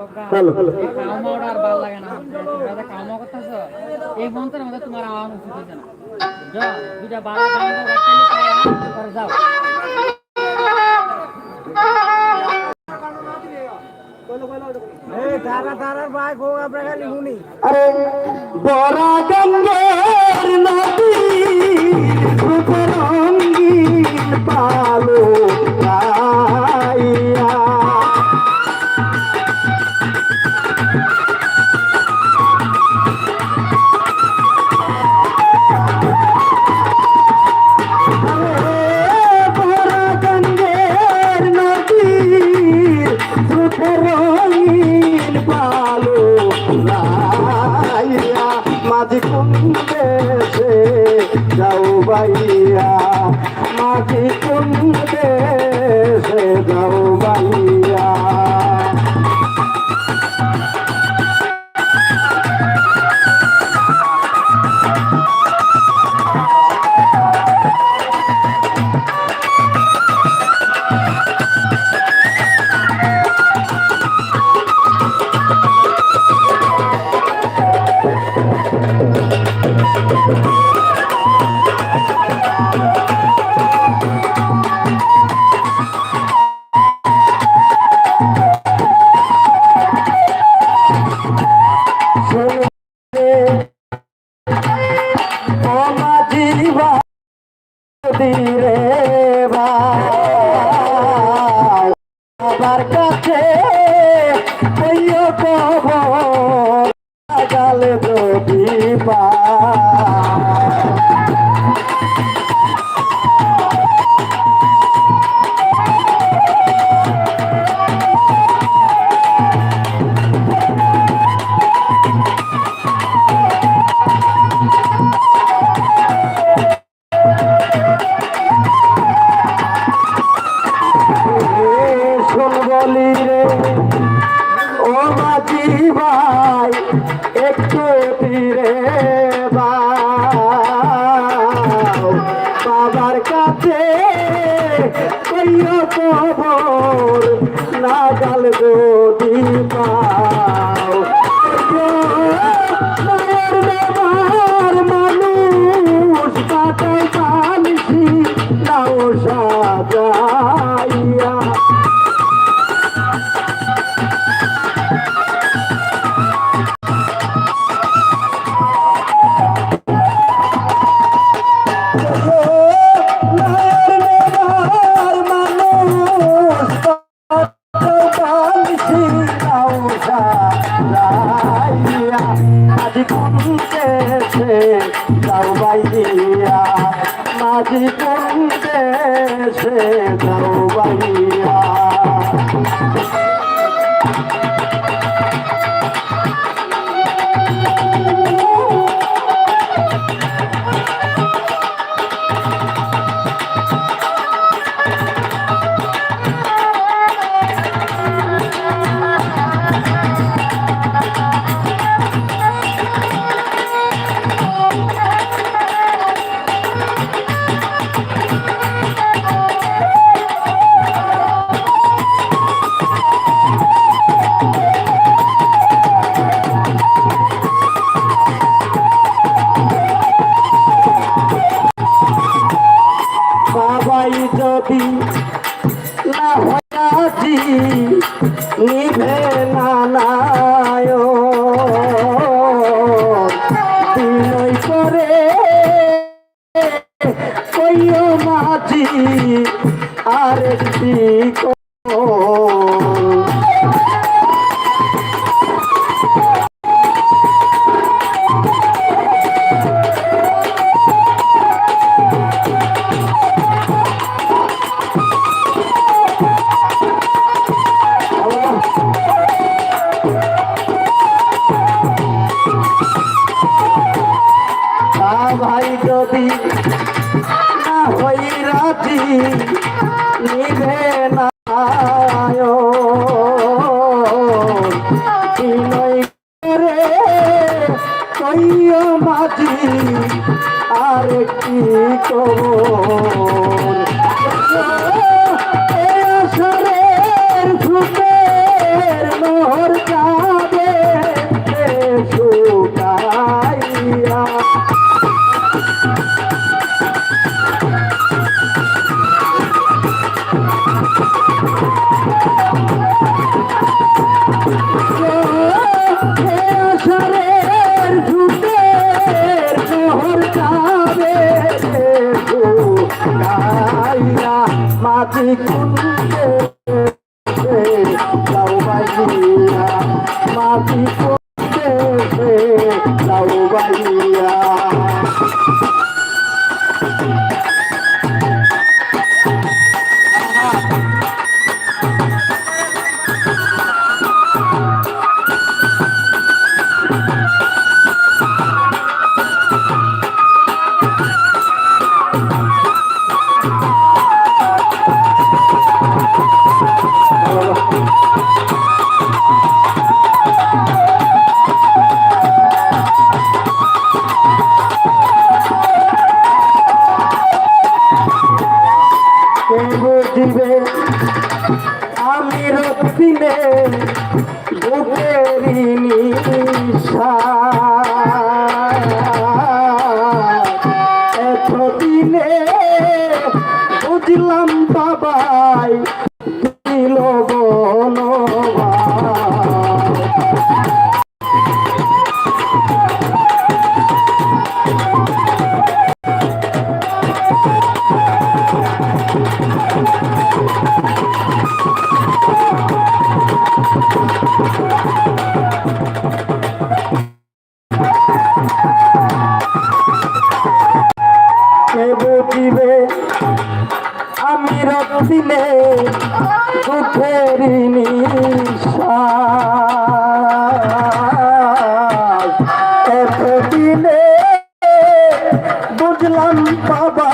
Hello আমার আর ভালো লাগে না দাদা কামা নে Paulo e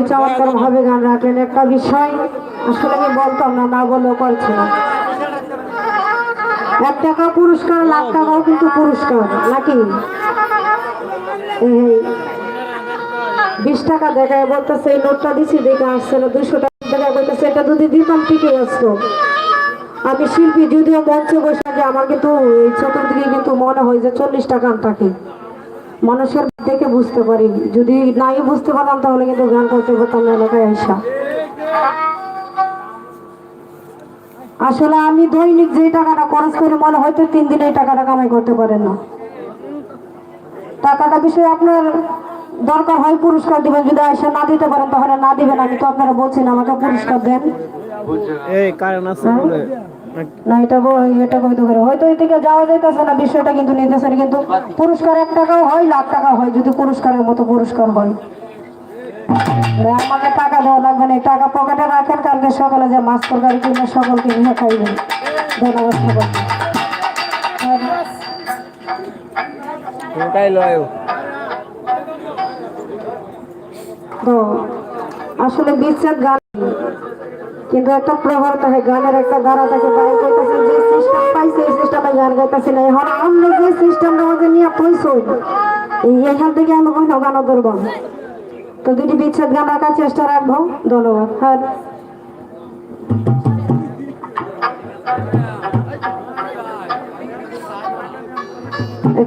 অতি চমৎকার ভাবে গান রাখলেন একটা বিষয়, আসলে আমি বলতাম না না বলেও পারছি না। এক টাকা পুরস্কার, লাখ টাকাও কিন্তু পুরস্কার, নাকি? বিশ টাকা দেখায় বলতেছে, এই নোটটা দিছি, দেখে আসছে না দুশো টাকা দেখায় বলতেছে, এটা যদি দিতাম ঠিকই আসতো। আমি শিল্পী, যদিও মঞ্চে বসে আমার কিন্তু এই চতুর্দিকে কিন্তু মনে হয় যে চল্লিশ টাকা থাকে মানুষের দেখে বুঝতে পারি। যদি নাই বুঝতে পারতাম, তাহলে কিন্তু গান করতে পারতাম না এলাকায় আইসা আসলে আমি দৈনিক যে টাকাটা খরচ করি, মনে হয়তো তিন দিনে এই টাকাটা কামাই করতে পারেন না। টাকাটা বিষয়ে আপনার দরকার হয় পুরস্কার দিবেন, যদি আইসা না দিতে পারেন, তাহলে না দিবেন। আমি তো আপনারা বলছেন আমাকে পুরস্কার দেন। এই কারণ আছে না এটা এটা কবিতা করে হয়তো এই থেকে যাওয়া যাইতেছে না বিষয়টা কিন্তু নিতেছে না কিন্তু পুরস্কার এক টাকাও হয় লাখ টাকা হয় যদি পুরস্কারের মতো পুরস্কার হয়। আমাকে টাকা দেওয়া লাগবে না টাকা পকেটে রাখেন কালকে সকালে যে মাছ তরকারি কিনে সকলকে নিয়ে খাইবেন। ধন্যবাদ সকলকে। তো আসলে বিচ্ছেদ গান। কিন্তু একটা প্রভাব থাকে গানের একটা দ্বারা থাকে গায়ে গাইতেছে যে সিস্টেম পাইছে, এই সিস্টেমে গান গাইতেছে না। এখন আমরা যে সিস্টেমটা আমাকে নিয়ে পয়সা এই এখান থেকে আমরা কোনো গান ধরবো তো দুটি বিচ্ছেদ গান রাখার চেষ্টা রাখব। ধন্যবাদ। হ্যাঁ।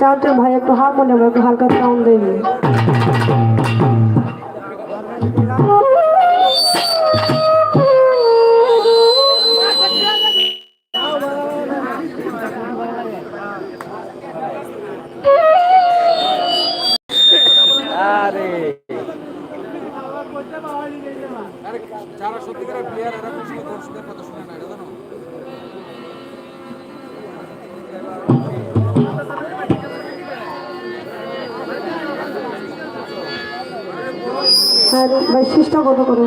চাউটের ভাই একটু হারমোনিয়াম একটু হালকা সাউন্ড দেবে ভাই বৈশিষ্ট্য কত করো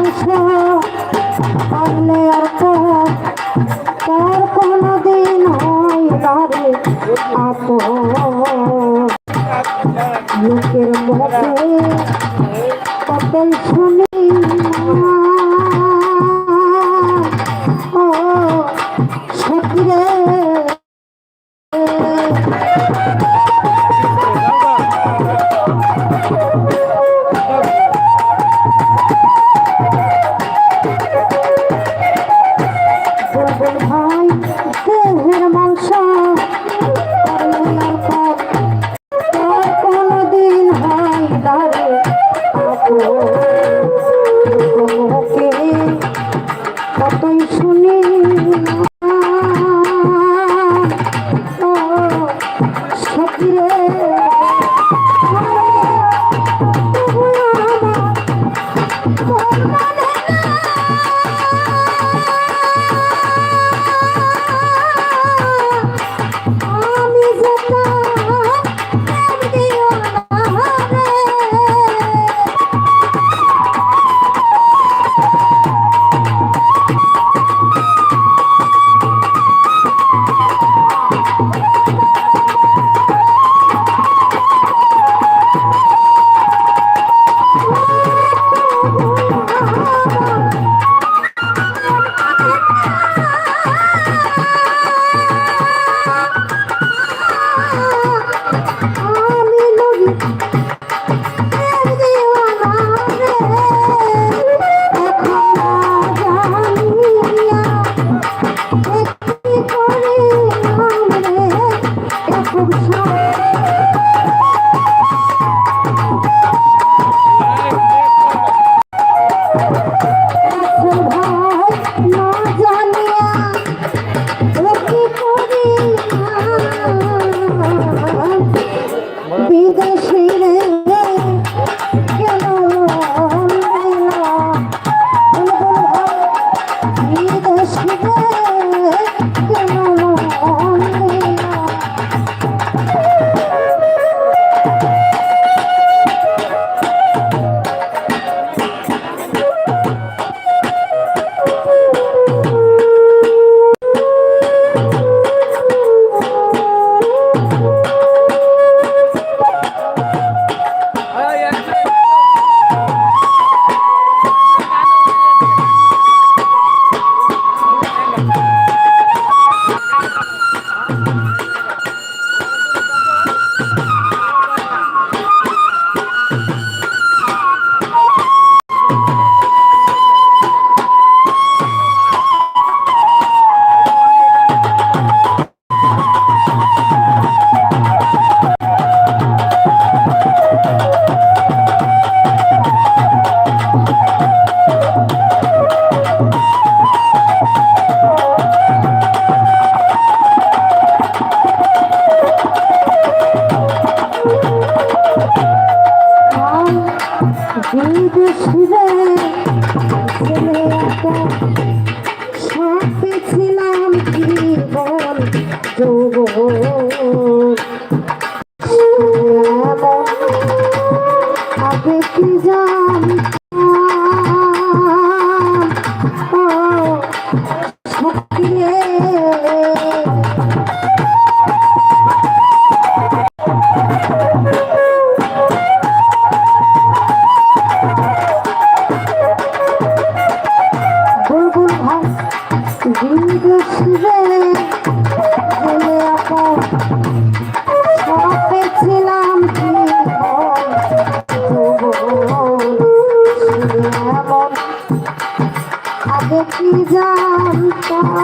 মাংস আনলে আর তার কোনো দিন হয় তারে আপ লোকের মুখে কতই শুনি সাথে ছিলাম জীবন যৌবন যাইতাম